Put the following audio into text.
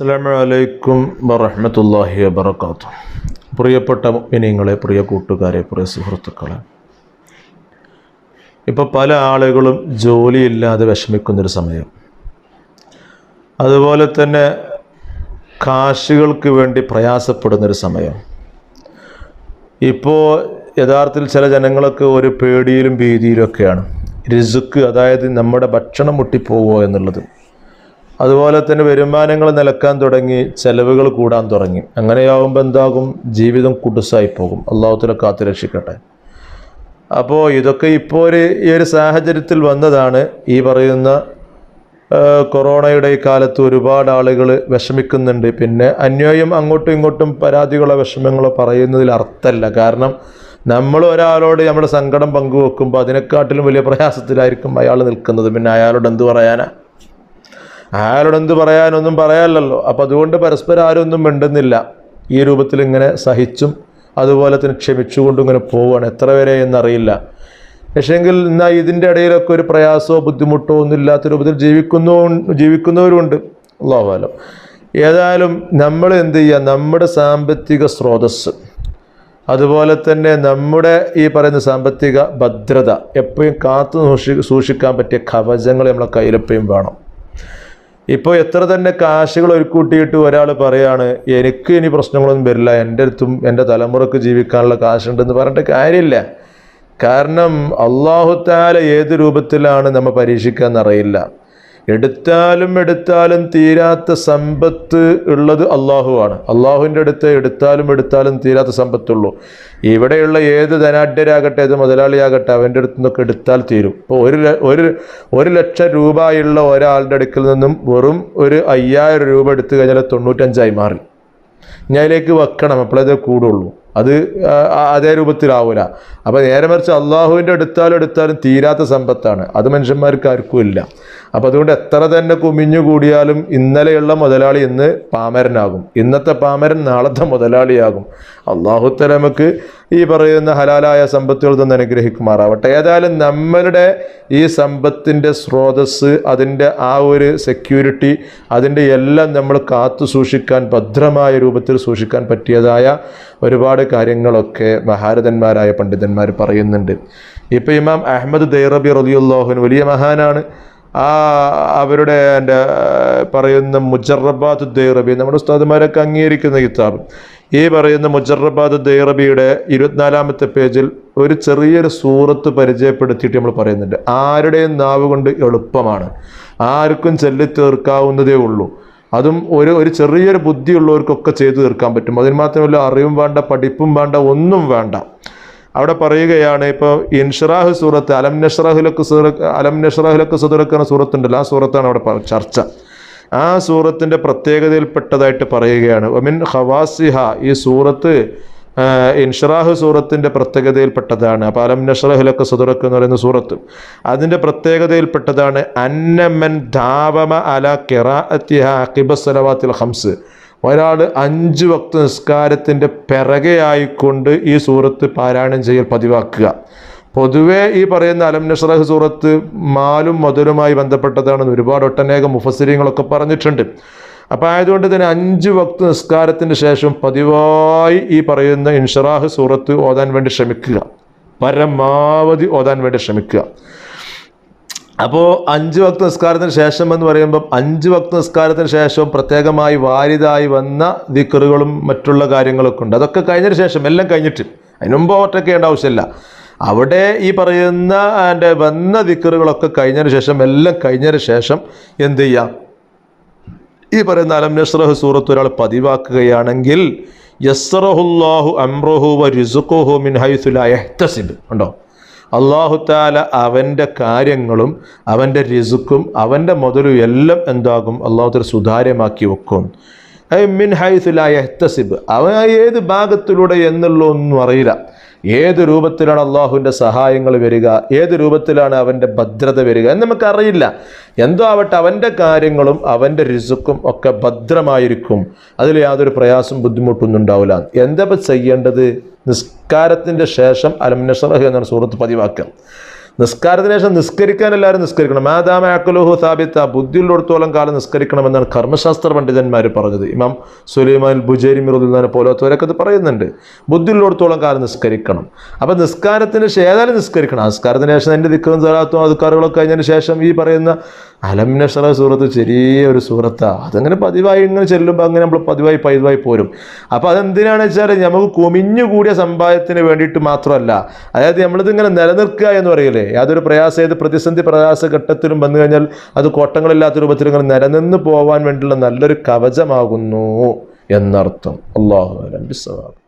അസ്സലാമു അലൈക്കും വറഹ്മത്തുള്ളാഹി വബറകാതുഹു. പ്രിയപ്പെട്ട മിനിങ്ങളെ പ്രിയ കൂട്ടുകാരെ പ്രിയ സുഹൃത്തുക്കളെ. ഇപ്പോൾ പല ആളുകളും ജോലിയില്ലാതെ വിഷമിക്കുന്നൊരു സമയം. അതുപോലെ തന്നെ കാശുകൾക്ക് വേണ്ടി പ്രയാസപ്പെടുന്നൊരു സമയം. ഇപ്പോൾ യഥാർത്ഥത്തിൽ ചില ജനങ്ങളൊക്കെ ഒരു പേടിയിലും ഭീതിയിലും ഒക്കെയാണ് റിസുക്ക് അതായത് നമ്മുടെ ഭക്ഷണം മുട്ടിപ്പോവോ എന്നുള്ളത്. അതുപോലെ തന്നെ വരുമാനങ്ങൾ നിലക്കാൻ തുടങ്ങി ചെലവുകൾ കൂടാൻ തുടങ്ങി. അങ്ങനെയാവുമ്പോൾ എന്താകും? ജീവിതം കുടുസായി പോകും. അള്ളാഹുത്തിലെ കാത്തു രക്ഷിക്കട്ടെ. അപ്പോൾ ഇതൊക്കെ ഇപ്പോൾ ഒരു ഈ ഒരു സാഹചര്യത്തിൽ വന്നതാണ്. ഈ പറയുന്ന കൊറോണയുടെ ഈ കാലത്ത് ഒരുപാട് ആളുകൾ വിഷമിക്കുന്നുണ്ട്. പിന്നെ അന്യോയം അങ്ങോട്ടും ഇങ്ങോട്ടും പരാതികളോ വിഷമങ്ങളോ പറയുന്നതിൽ അർത്ഥമല്ല കാരണം നമ്മൾ ഒരാളോട് നമ്മുടെ സങ്കടം പങ്കുവെക്കുമ്പോൾ അതിനെക്കാട്ടിലും വലിയ പ്രയാസത്തിലായിരിക്കും അയാൾ നിൽക്കുന്നത്. പിന്നെ അയാളോട് എന്ത് പറയാനാ? അയാളോട് എന്ത് പറയാനൊന്നും പറയാനല്ലോ അപ്പം അതുകൊണ്ട് പരസ്പരം ആരും ഒന്നും മിണ്ടുന്നില്ല. ഈ രൂപത്തിൽ ഇങ്ങനെ സഹിച്ചും അതുപോലെ തന്നെ ക്ഷമിച്ചുകൊണ്ടും ഇങ്ങനെ പോവുകയാണ്. എത്ര വരെ എന്നറിയില്ല. പക്ഷേങ്കിൽ എന്നാൽ ഇതിന്റെ ഇടയിലൊക്കെ ഒരു പ്രയാസമോ ബുദ്ധിമുട്ടോ ഒന്നും ഇല്ലാത്ത രൂപത്തിൽ ജീവിക്കുന്നു ജീവിക്കുന്നവരുമുണ്ട് അള്ളാഹുലം ഏതായാലും നമ്മൾ എന്ത് ചെയ്യുക? നമ്മുടെ സാമ്പത്തിക സ്രോതസ് അതുപോലെ തന്നെ നമ്മുടെ ഈ പറയുന്ന സാമ്പത്തിക ഭദ്രത എപ്പോഴും കാത്തു സൂക്ഷി സൂക്ഷിക്കാൻ പറ്റിയ കവചങ്ങൾ നമ്മളെ കയ്യിലെപ്പോഴും വേണം. ഇപ്പോൾ എത്ര തന്നെ കാശുകൾ ഒരുക്കൂട്ടിയിട്ട് ഒരാൾ പറയാണ് എനിക്ക് ഇനി പ്രശ്നങ്ങളൊന്നും വരില്ല എന്റെ അടുത്തും എന്റെ തലമുറയ്ക്ക് ജീവിക്കാനുള്ള കാശുണ്ടെന്ന് പറഞ്ഞിട്ട് കാര്യമില്ല. കാരണം അള്ളാഹുത്താല ഏത് രൂപത്തിലാണ് നമ്മൾ പരീക്ഷിക്കുക എന്നറിയില്ല എടുത്താലും എടുത്താലും തീരാത്ത സമ്പത്ത് ഉള്ളത് അള്ളാഹുവാണ്. അള്ളാഹുവിന്റെ അടുത്ത് എടുത്താലും എടുത്താലും തീരാത്ത സമ്പത്തുള്ളൂ. ഇവിടെയുള്ള ഏത് ധനാഢ്യരാകട്ടെ ഏത് മുതലാളിയാകട്ടെ അവന്റെ അടുത്ത് നിന്നൊക്കെ എടുത്താൽ തീരും. ഇപ്പോൾ ഒരു ഒരു ഒരു ലക്ഷം രൂപയുള്ള ഒരാളുടെ അടുക്കിൽ നിന്നും വെറും ഒരു അയ്യായിരം രൂപ എടുത്തു കഴിഞ്ഞാൽ തൊണ്ണൂറ്റഞ്ചായി മാറി. ഞാൻ അതിലേക്ക് വെക്കണം അപ്പോഴത് കൂടുള്ളൂ. അത് അതേ രൂപത്തിലാവൂല. അപ്പോൾ നേരെ മറിച്ച് അള്ളാഹുവിന്റെ എടുത്താലും എടുത്താലും തീരാത്ത സമ്പത്താണ്. അത് മനുഷ്യന്മാർക്ക് ആർക്കും ഇല്ല. അപ്പോൾ അതുകൊണ്ട് എത്ര തന്നെ കുമിഞ്ഞു കൂടിയാലും ഇന്നലെയുള്ള മുതലാളി ഇന്ന് പാമരനാകും. ഇന്നത്തെ പാമരൻ നാളത്തെ മുതലാളിയാകും. അള്ളാഹുത്തല നമുക്ക് ഈ പറയുന്ന ഹലാലായ സമ്പത്തുകൾ തന്നെ അനുഗ്രഹിക്കുമാറാവട്ടെ. ഏതായാലും നമ്മളുടെ ഈ സമ്പത്തിന്റെ സ്രോതസ് അതിന്റെ ആ ഒരു സെക്യൂരിറ്റി അതിന്റെ എല്ലാം നമ്മൾ കാത്തു സൂക്ഷിക്കാൻ ഭദ്രമായ രൂപത്തിൽ സൂക്ഷിക്കാൻ പറ്റിയതായ ഒരുപാട് കാര്യങ്ങളൊക്കെ മഹാരഥന്മാരായ പണ്ഡിതന്മാർ പറയുന്നുണ്ട്. ഇപ്പോൾ ഇമാം അഹമ്മദ് ദൈറബി റലിയുല്ലാഹുൻ വലിയ മഹാനാണ്. ആ അവരുടെ എന്റെ പറയുന്ന മുജറബാദ് ദൈറബി നമ്മുടെ ഉസ്താദുമാരൊക്കെ അംഗീകരിക്കുന്ന കിതാബ്. ഈ പറയുന്ന മുജറബാദ് ദൈറബിയുടെ ഇരുപത്തിനാലാമത്തെ പേജിൽ ഒരു ചെറിയൊരു സൂറത്ത് പരിചയപ്പെടുത്തിയിട്ട് നമ്മൾ പറയുന്നുണ്ട്. ആരുടെയും നാവ് കൊണ്ട് എളുപ്പമാണ്. ആർക്കും ചെല്ലി തീർക്കാവുന്നതേ ഉള്ളൂ. അതും ഒരു ഒരു ചെറിയൊരു ബുദ്ധിയുള്ളവർക്കൊക്കെ ചെയ്തു തീർക്കാൻ പറ്റും. അതിന് മാത്രമല്ല അറിവും വേണ്ട പഠിപ്പും വേണ്ട ഒന്നും വേണ്ട. അവിടെ പറയുകയാണ് ഇപ്പോൾ ഇൻഷറാഹ് സൂറത്ത് അലം നഷ്റാഹുലക്ക് അലം നഷ്റാഹുലക്ക് സുദുറക്കുന്ന സൂറത്തുണ്ടല്ലോ ആ സൂറത്താണ് അവിടെ ചർച്ച. ആ സൂറത്തിന്റെ പ്രത്യേകതയിൽപ്പെട്ടതായിട്ട് പറയുകയാണ് ഒമിൻ ഹവാസിഹ ഈ സൂറത്ത് ഇൻഷറാഹ് സൂറത്തിന്റെ പ്രത്യേകതയിൽപ്പെട്ടതാണ്. അപ്പോൾ അലം നഷ്റഹുലക്ക് സുദുറക്ക് എന്ന് പറയുന്ന സൂറത്ത് അതിന്റെ പ്രത്യേകതയിൽപ്പെട്ടതാണ് അന്നമൻ ധാവമ അല കിറാഅത്തിഹ അക്കിബസ്സലവാത്തിൽ ഹംസ് ഒരാൾ അഞ്ച് വക്ത നിസ്കാരത്തിന്റെ പിറകെയായിക്കൊണ്ട് ഈ സൂറത്ത് പാരായണം ചെയ്യൽ പതിവാക്കുക. പൊതുവേ ഈ പറയുന്ന അലം നഷ്റഹ് സൂറത്ത് മാലും മധുരമായി ബന്ധപ്പെട്ടതാണെന്ന് ഒരുപാട് ഒട്ടനേകം മുഫസരിങ്ങളൊക്കെ പറഞ്ഞിട്ടുണ്ട്. അപ്പം ആയതുകൊണ്ട് തന്നെ അഞ്ച് വക്ത നിസ്കാരത്തിന് ശേഷം പതിവായി ഈ പറയുന്ന ഇൻഷറാഹ് സൂറത്ത് ഓതാൻ വേണ്ടി ശ്രമിക്കുക. പരമാവധി ഓതാൻ വേണ്ടി ശ്രമിക്കുക. അപ്പോൾ അഞ്ച് വക്ത നിസ്കാരത്തിന് ശേഷം എന്ന് പറയുമ്പം അഞ്ച് വക്ത നിസ്കാരത്തിന് ശേഷം പ്രത്യേകമായി വാരിതായി വന്ന ദിക്കറുകളും മറ്റുള്ള കാര്യങ്ങളൊക്കെ ഉണ്ട്. അതൊക്കെ കഴിഞ്ഞതിന് ശേഷം എല്ലാം കഴിഞ്ഞിട്ട്. അതിന് മുമ്പ് ചെയ്യേണ്ട ആവശ്യമില്ല. അവിടെ ഈ പറയുന്ന എന്റെ വന്ന ദിക്കറുകളൊക്കെ കഴിഞ്ഞതിന് ശേഷം എല്ലാം കഴിഞ്ഞതിന് ശേഷം എന്ത് ചെയ്യാം? ഈ പറയുന്ന അലം സൂറത്ത് ഒരാൾ പതിവാക്കുകയാണെങ്കിൽ യസ്റഹുല്ലാഹു അംറഹു വ റിസുഖുഹു മിൻ ഹൈസുല എഹ്തസിബ് ഉണ്ടോ? അള്ളാഹു താല അവന്റെ കാര്യങ്ങളും അവന്റെ റിസുക്കും അവന്റെ മുതലും എല്ലാം എന്താകും? അള്ളാഹു താല സുതാര്യമാക്കി വെക്കും. മിൻ ഹൈസുലായ എഹ്തസിബ് അവൻ ഏത് ഭാഗത്തിലൂടെ എന്നുള്ള ഒന്നും അറിയില്ല. ഏത് രൂപത്തിലാണ് അള്ളാഹുവിന്റെ സഹായങ്ങൾ വരിക? ഏത് രൂപത്തിലാണ് അവന്റെ ഭദ്രത വരിക? എന്ന് നമുക്കറിയില്ല. എന്തോ ആവട്ടെ അവന്റെ കാര്യങ്ങളും അവന്റെ റിസുക്കും ഒക്കെ ഭദ്രമായിരിക്കും. അതിൽ യാതൊരു പ്രയാസം ബുദ്ധിമുട്ടൊന്നും ഉണ്ടാവില്ല. എന്താ ചെയ്യേണ്ടത്? നിസ്കാരത്തിന്റെ ശേഷം അലം നഷറഹ് എന്നാണ് സൂറത്ത് പതിവാക്കുക നിസ്കാരത്തിന് ശേഷം നിസ്കരിക്കാൻ എല്ലാവരും നിസ്കരിക്കണം. മാതാമ മാക്കലോഹു സാബിത്ത. ബുദ്ധിയുള്ളിടത്തോളം കാലം നിസ്കരിക്കണമെന്നാണ് കർമ്മശാസ്ത്ര പണ്ഡിതന്മാർ പറഞ്ഞത്. ഇമാം സുലൈമാൻ ബുജേരി മിറുദ്ദാനെ പോലത്തവരൊക്കെ ഇത് പറയുന്നുണ്ട്. ബുദ്ധിയുള്ളിടത്തോളം കാലം നിസ്കരിക്കണം. അപ്പം നിസ്കാരത്തിന് ശേഷം ഏതായാലും നിസ്കരിക്കണം. നിസ്കാരത്തിന് ശേഷം എന്റെ ദിക്കറും സലാത്തും അധികാരങ്ങളൊക്കെ കഴിഞ്ഞതിന് ശേഷം ഈ പറയുന്ന അലം നഷറ സൂറത്ത് ചെറിയ ഒരു സൂറത്താണ് അതങ്ങനെ പതിവായി ഇങ്ങനെ ചെല്ലുമ്പോൾ അങ്ങനെ നമ്മൾ പതിവായി പതിവായി പോരും. അപ്പോൾ അതെന്തിനാണ് വെച്ചാൽ നമുക്ക് കുമിഞ്ഞു കൂടിയ സമ്പാദ്യത്തിന് വേണ്ടിയിട്ട് മാത്രമല്ല. അതായത് നമ്മളിത് ഇങ്ങനെ നിലനിൽക്കുക എന്ന് പറയില്ലേ? യാതൊരു പ്രയാസം ഏത് പ്രതിസന്ധി പ്രയാസ ഘട്ടത്തിലും വന്നു കഴിഞ്ഞാൽ അത് കോട്ടങ്ങളില്ലാത്ത രൂപത്തിൽ ഇങ്ങനെ നിലനിന്ന് പോകാൻ വേണ്ടിയുള്ള നല്ലൊരു കവചമാകുന്നു എന്നർത്ഥം. അള്ളാഹു അലം ബിസ്സവാബ്.